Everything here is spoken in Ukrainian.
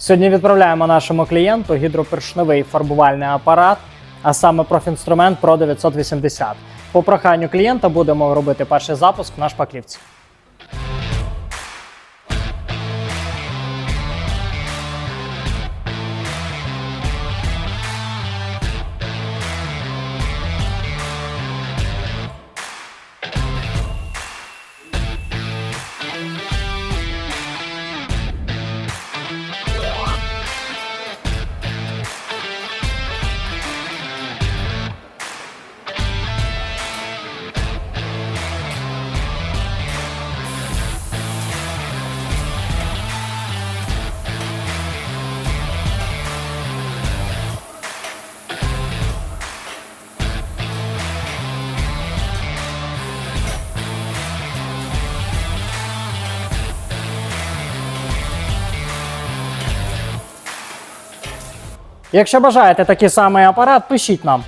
Сьогодні відправляємо нашому клієнту гідропершневий фарбувальний апарат, а саме профінструмент Pro 980. По проханню клієнта будемо робити перший запуск в наш шпаклівці. Якщо бажаєте такий самий апарат, пишіть нам.